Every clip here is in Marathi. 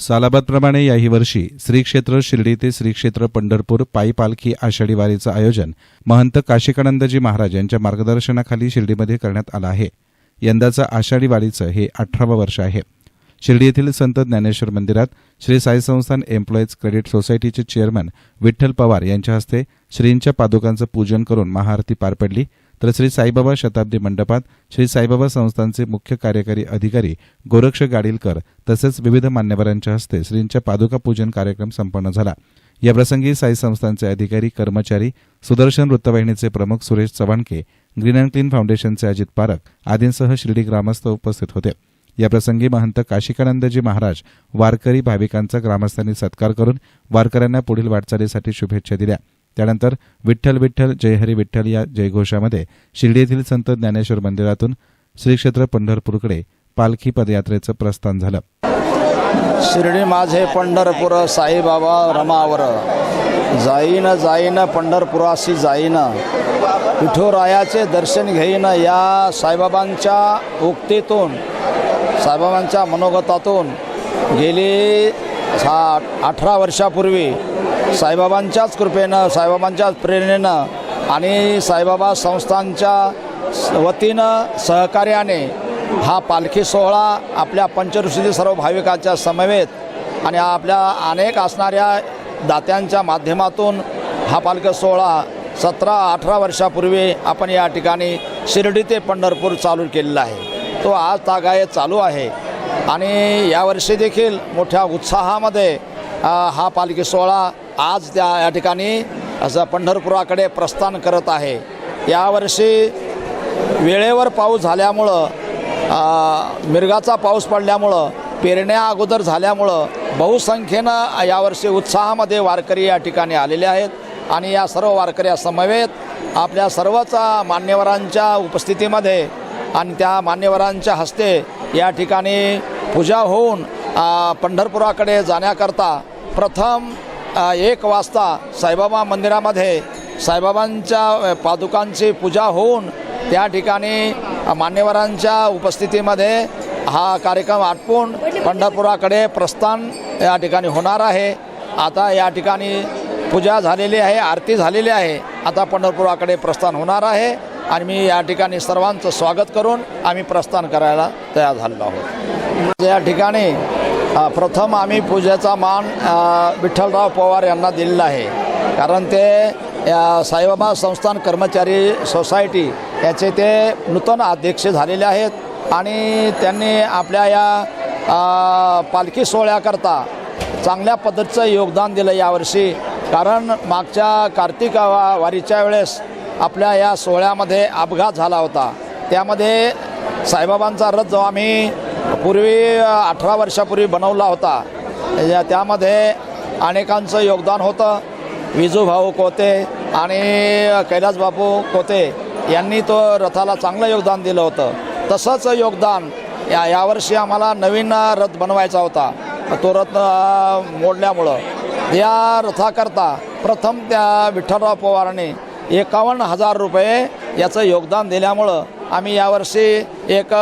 सालाबादप्रमाणे याही वर्षी श्री क्षेत्र शिर्डी ते श्री क्षेत्र पंढरपूर पायी पालखी आषाढी वारीचं आयोजन महंत काशिकानंदजी महाराज यांच्या मार्गदर्शनाखाली शिर्डीमध्ये करण्यात आलं आहे. यंदाचं आषाढी वारीचं हे अठरावं वर्ष आहे. शिर्डी येथील संत ज्ञानेश्वर मंदिरात श्री साई संस्थान एम्प्लॉईज क्रेडिट सोसायटीचे चेअरमन विठ्ठल पवार यांच्या हस्ते श्रींच्या पादुकांचं पूजन करून महाआरती पार पडली. तर श्री साईबाबा शताब्दी मंडपात श्री साईबाबा संस्थांचे मुख्य कार्यकारी अधिकारी गोरक्ष गाडीलकर तसेच विविध मान्यवरांच्या हस्ते श्रींच्या पादुका पूजन कार्यक्रम संपन्न झाला. याप्रसंगी साई संस्थांचे अधिकारी कर्मचारी सुदर्शन वृत्तवाहिनीचे प्रमुख Suresh Chavhanke green and clean फाउंडेशनचे अजित पारक आदींसह शिर्डी ग्रामस्थ उपस्थित होते. याप्रसंगी महंत काशिकानंदजी महाराज वारकरी भाविकांचा ग्रामस्थांनी सत्कार करून वारकऱ्यांना पुढील वाटचालीसाठी शुभेच्छा दिल्या. त्यानंतर विठ्ठल विठ्ठल जय हरी विठ्ठल या जयघोषामध्ये शिर्डीतील संत ज्ञानेश्वर मंदिरातून श्री क्षेत्र पंढरपूरकडे पालखी पदयात्रेचं प्रस्थान झालं. शिर्डी माझे पंढरपूर साईबाबा रमावर. जाईन जाईन पंढरपुराशी जाईन. विठोरायाचे दर्शन घेईन या साईबाबांच्या उक्तीतून साईबाबांच्या मनोगतातून. गेली सा अठरा वर्षापूर्वी साईबाबांच्याच कृपेनं साईबाबांच्याच प्रेरणेनं आणि साईबाबा संस्थांच्या वतीनं सहकार्याने हा पालखी सोहळा आपल्या पंचऋषीतील सर्व भाविकांच्या समवेत आणि आपल्या अनेक असणाऱ्या दात्यांच्या माध्यमातून हा पालखी सोहळा सतरा अठरा वर्षापूर्वी आपण या ठिकाणी शिर्डी ते पंढरपूर चालू केलेला आहे. तो आज तागायत चालू आहे आणि यावर्षी देखील मोठ्या उत्साहामध्ये हा पालखी सोहळा आज त्या या ठिकाणी असं पंढरपुराकडे प्रस्थान करत आहे. यावर्षी वेळेवर पाऊस झाल्यामुळं मिरगाचा पाऊस पडल्यामुळं पेरण्या अगोदर झाल्यामुळं बहुसंख्येनं यावर्षी उत्साहामध्ये वारकरी या ठिकाणी आलेले आहेत आणि या सर्व वारकऱ्यासमवेत आपल्या सर्वच मान्यवरांच्या उपस्थितीमध्ये आणि त्या मान्यवरांच्या हस्ते या ठिकाणी पूजा होऊन पंढरपुराकडे जाण्याकरता प्रथम एक वाजता साईबाबा मंदिरामध्ये साईबाबांच्या पादुकांची पूजा होऊन त्या ठिकाणी मान्यवरांच्या उपस्थितीमध्ये हा कार्यक्रम आटपून पंढरपुराकडे प्रस्थान या ठिकाणी होणार आहे. आता या ठिकाणी पूजा झालेली आहे आरती झालेली आहे. आता पंढरपुराकडे प्रस्थान होणार आहे आणि मी या ठिकाणी सर्वांचं स्वागत करून आम्ही प्रस्थान करायला तयार झालेलो आहोत. या ठिकाणी प्रथम आम्ही पूजेचा मान विठ्ठलराव पवार यांना दिलेला आहे. कारण ते या साईबाबा संस्थान कर्मचारी सोसायटी याचे ते नूतन अध्यक्ष झालेले आहेत आणि त्यांनी आपल्या या पालखी सोहळ्याकरता चांगल्या पद्धतीचं योगदान दिलं यावर्षी. कारण मागच्या कार्तिक वा वारीच्या वेळेस आपल्या या सोहळ्यामध्ये अपघात झाला होता. त्यामध्ये साईबाबांचा रथ जो आम्ही पूर्वी अठरा वर्षापूर्वी बनवला होता. या- त्यामध्ये अनेकांचं योगदान होतं. विजूभाऊ कोते आणि कैलासबापू कोते यांनी तो रथाला चांगलं योगदान दिलं होतं. तसंच योगदान या यावर्षी आम्हाला नवीन रथ बनवायचा होता. तो रथ मोडल्यामुळं. या रथाकरता प्रथम त्या विठ्ठलराव पवारांनी एकावन्न हजार रुपये याचं योगदान दिल्यामुळं आम्ही यावर्षी एक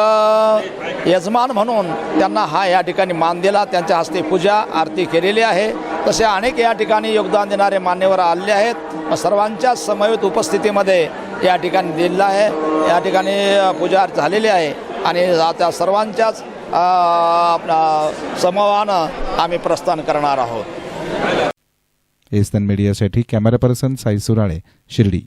यजमान म्हणून त्यांना हा या ठिकाणी मान दिला. त्यांच्या हस्ते पूजा आरती केलेली आहे. तसे अनेक या ठिकाणी योगदान देणारे मान्यवर आलेले आहेत. सर्वांच्या समवेत उपस्थितीमध्ये या ठिकाणी दिलेलं आहे. या ठिकाणी पूजा झालेली आहे. आणि त्या सर्वांच्याच अ, समूहानं आम्ही प्रस्थान करणार आहोत. एस्तन मीडियासाठी कॅमेरा पर्सन साई सुराळे शिर्डी.